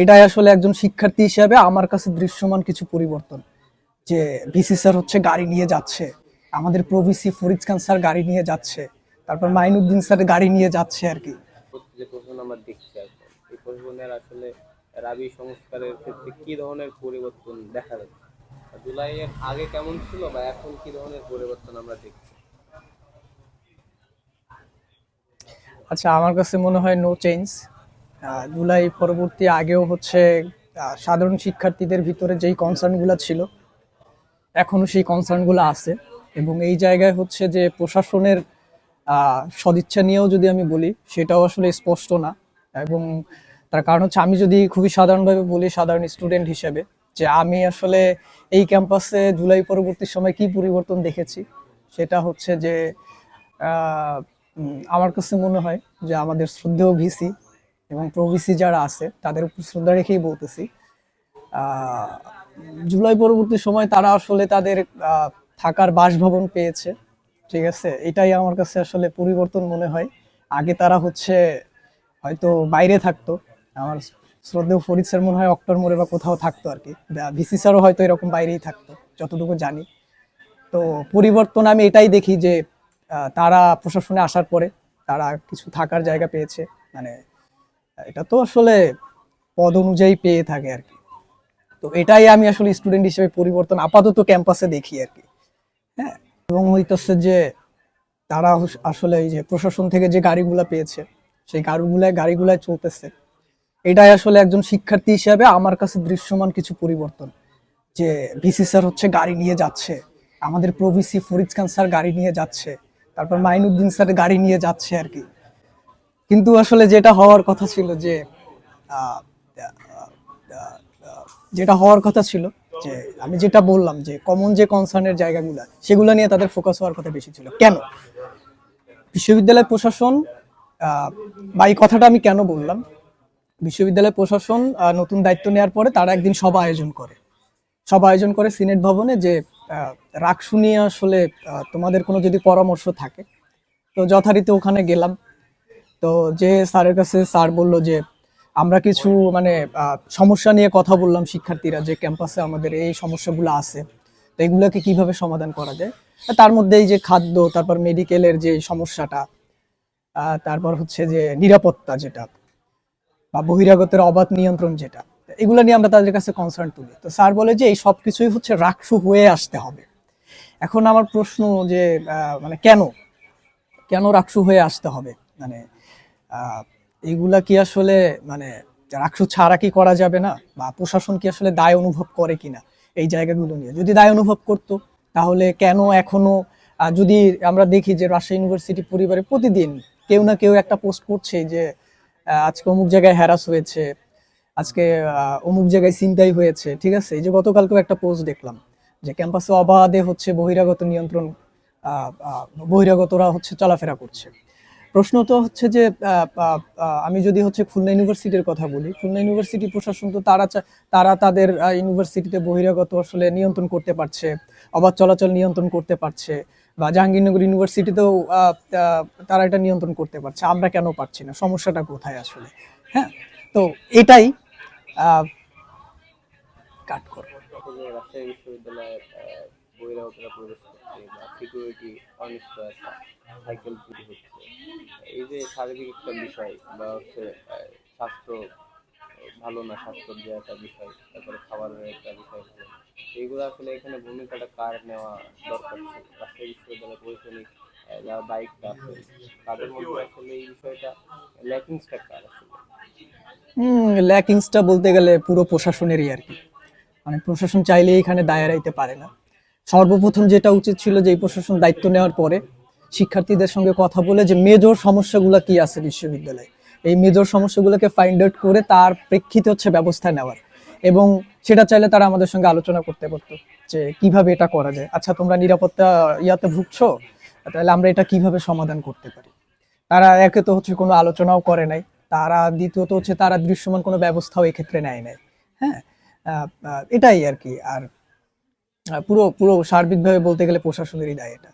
এটাই আসলে একজন শিক্ষার্থী হিসেবে আমার কাছে দৃশ্যমান কিছু পরিবর্তন। যে ভিসি স্যার হচ্ছে গাড়ি নিয়ে যাচ্ছে আমাদের প্রভিসি ফরিদ খান স্যার গাড়ি নিয়ে যাচ্ছে তারপর মাইনুদ্দিন স্যার গাড়ি নিয়ে যাচ্ছে আর কি। যে প্রশ্ন আমরা দেখছি এখন এই প্রশ্নের আসলে রাবি সংস্কারের ক্ষেত্রে কি ধরনের পরিবর্তন দেখা যাচ্ছে? জুলাইয়ের আগে কেমন ছিল বা এখন কি ধরনের পরিবর্তন আমরা দেখছি? আচ্ছা আমার কাছে মনে হয় নো চেঞ্জ জুলাই পরবর্তী আগেও হচ্ছে সাধারণ শিক্ষার্থীদের ভিতরে যেই কনসার্নগুলো ছিল এখনও সেই কনসার্নগুলো আছে। এবং এই জায়গায় হচ্ছে যে প্রশাসনের সদিচ্ছা নিয়েও যদি আমি বলি, সেটাও আসলে স্পষ্ট না। এবং তার কারণ হচ্ছে আমি যদি খুবই সাধারণভাবে বলি, সাধারণ স্টুডেন্ট হিসেবে, যে আমি আসলে এই ক্যাম্পাসে জুলাই পরবর্তী সময় কি পরিবর্তন দেখেছি, সেটা হচ্ছে যে আমার কাছে মনে হয় যে আমাদের শ্রদ্ধেয় ভিসি এবং প্রভিসি যারা আছে, তাদের উপর শ্রদ্ধা রেখেই বলতেছি। জুলাই পরবর্তী সময় তারা আসলে তাদের থাকার বাসভবন পেয়েছে, ঠিক আছে? এটাই আমার কাছে আসলে পরিবর্তন মনে হয়। আগে তারা হচ্ছে হয়তো বাইরে থাকতো, আমার শ্রদ্ধেয় ফরিদ স্যার মনে হয় অক্টোর মোড়ে বা কোথাও থাকতো আর কি। ভিসি স্যারও হয়তো এরকম বাইরেই থাকতো, যতটুকু জানি। তো পরিবর্তন আমি এটাই দেখি যে তারা প্রশাসনে আসার পরে তারা কিছু থাকার জায়গা পেয়েছে মানে এটা তো আসলে পদ অনুযায়ী পেয়ে থাকে আর কি। তো এটাই আমি আসলে স্টুডেন্ট হিসেবে পরিবর্তন আপাতত ক্যাম্পাসে দেখি আর কি। হ্যাঁ এবং হইতেছে যে তারা আসলে এই যে প্রশাসন থেকে যে গাড়িগুলা পেয়েছে, সেই গাড়িগুলায় গাড়িগুলায় চলতেছে। এটাই আসলে একজন শিক্ষার্থী হিসাবে আমার কাছে দৃশ্যমান কিছু পরিবর্তন। যে ভিসি স্যার হচ্ছে গাড়ি নিয়ে যাচ্ছে, আমাদের প্রভিসি ফরিদ খান স্যার গাড়ি নিয়ে যাচ্ছে, তারপর মাইনুদ্দিন স্যার গাড়ি নিয়ে যাচ্ছে আর কি। কিন্তু আসলে যেটা হওয়ার কথা ছিল যে যেটা হওয়ার কথা ছিল যে, আমি যেটা বললাম যে কমন যে কনসার্নের জায়গাগুলো, সেগুলো নিয়ে তাদের ফোকাস হওয়ার কথা বেশি ছিল। কেন? বিশ্ববিদ্যালয় প্রশাসন বা এই কথাটা আমি কেন বললাম? বিশ্ববিদ্যালয় প্রশাসন নতুন দায়িত্ব নেওয়ার পরে তারা একদিন সভা আয়োজন করে। সভা আয়োজন করে সিনেট ভবনে যে রাগ শুনিয়ে আসলে তোমাদের কোনো যদি পরামর্শ থাকে, তো যথারীতি ওখানে গেলাম। তো যে স্যারের কাছে স্যার বলল যে, আমরা কিছু মানে সমস্যা নিয়ে কথা বললাম শিক্ষার্থীরা যে ক্যাম্পাসে আমাদের এই সমস্যাগুলো আছে। তো এগুলোকে কীভাবে সমাধান করা যায়? তার মধ্যে এই যে খাদ্য, তারপর মেডিকেলের যে সমস্যাটা তারপর হচ্ছে যে নিরাপত্তা যেটা, বা বহিরাগতের অবাধ নিয়ন্ত্রণ যেটা এগুলো নিয়ে আমরা তাদের কাছে কনসার্ন তুলি। তো স্যার বলে যে, এই সব কিছুই হচ্ছে রাকসু হয়ে আসতে হবে। এখন আমার প্রশ্ন যে মানে কেন? কেন রাকসু হয়ে আসতে হবে? মানে এগুলা কি আসলে মানে রাকসু ছাড়া কি করা যাবে না? বা প্রশাসন কি আসলে দায় অনুভব করে কিনা? এই জায়গাগুলো নিয়ে। যদি দায় অনুভব করতো, তাহলে কেন এখনও যদি আমরা দেখি যে রাজশাহী ইউনিভার্সিটি পরিবারে প্রতিদিন কেউ না কেউ একটা পোস্ট করছে যে আজকে অমুক জায়গায় হ্যারাস হয়েছে, আজকে অমুক জায়গায় চিন্তাই হয়েছে, ঠিক আছে? এই যে গতকালকেও একটা পোস্ট দেখলাম যে ক্যাম্পাসে অবাধে হচ্ছে বহিরাগত নিয়ন্ত্রণ বহিরাগতরা হচ্ছে চলাফেরা করছে। প্রশ্ন তো হচ্ছে যে আমি যদি হচ্ছে খুলনা ইউনিভার্সিটির কথা বলি, খুলনা ইউনিভার্সিটি প্রশাসন তো তারা তারা তাদের ইউনিভার্সিটিতে বহিরাগত আসলে নিয়ন্ত্রণ করতে পারছে, অবাধ চলাচল নিয়ন্ত্রণ করতে পারছে বা জাহাঙ্গীরনগর ইউনিভার্সিটিতেও তারা এটা নিয়ন্ত্রণ করতে পারছে। আমরা কেন পারছি না? সমস্যাটা কোথায় আসলে? হ্যাঁ? তো এটাই কাট করো। বিশ্ববিদ্যালয়ের বহিরাগতরা প্রবেশ করছে বা সিকিউরিটি অনিশ্চয়তা সাইকেল শারীরিক একটা বিষয় বা হচ্ছে স্বাস্থ্য, ভালো না স্বাস্থ্যর যে একটা বিষয়, তারপরে খাবারের একটা বিষয় ভালো। এইগুলো আসলে এখানে ভূমিকাটা কার নেওয়া দরকার রাজশাহী বিশ্ববিদ্যালয় প্রশাসনিক যারা দায়িত্ব আছে, তাদের মধ্যে আসলে এই বিষয়টা ল্যাকিংসটা কার আসলে? ল্যাকিংসটা বলতে গেলে পুরো প্রশাসনেরই আর কি। মানে প্রশাসন চাইলে এখানে দায় এড়াইতে পারে না। সর্বপ্রথম যেটা উচিত ছিল যে প্রশাসন দায়িত্ব নেওয়ার পরে শিক্ষার্থীদের সঙ্গে কথা বলে যে মেজর সমস্যাগুলো কি আছে বিশ্ববিদ্যালয়ে। এই মেজর সমস্যাগুলোকে ফাইন্ড আউট করে তার প্রেক্ষিতে হচ্ছে ব্যবস্থা নেওয়ার। এবং সেটা চাইলে তারা আমাদের সঙ্গে আলোচনা করতে পারতো যে কীভাবে এটা করা যায়। আচ্ছা তোমরা নিরাপত্তা ইয়াতে ভুগছো? তাহলে আমরা এটা কীভাবে সমাধান করতে পারি? তারা একে তো হচ্ছে কোনো আলোচনাও করে নাই। তারা দ্বিতীয়ত হচ্ছে তারা দৃশ্যমান কোনো ব্যবস্থাও এক্ষেত্রে নেয় নাই। হ্যাঁ? এটাই আর কি। আর পুরো পুরো সার্বিকভাবে বলতে গেলে প্রশাসনেরই দায় এটা।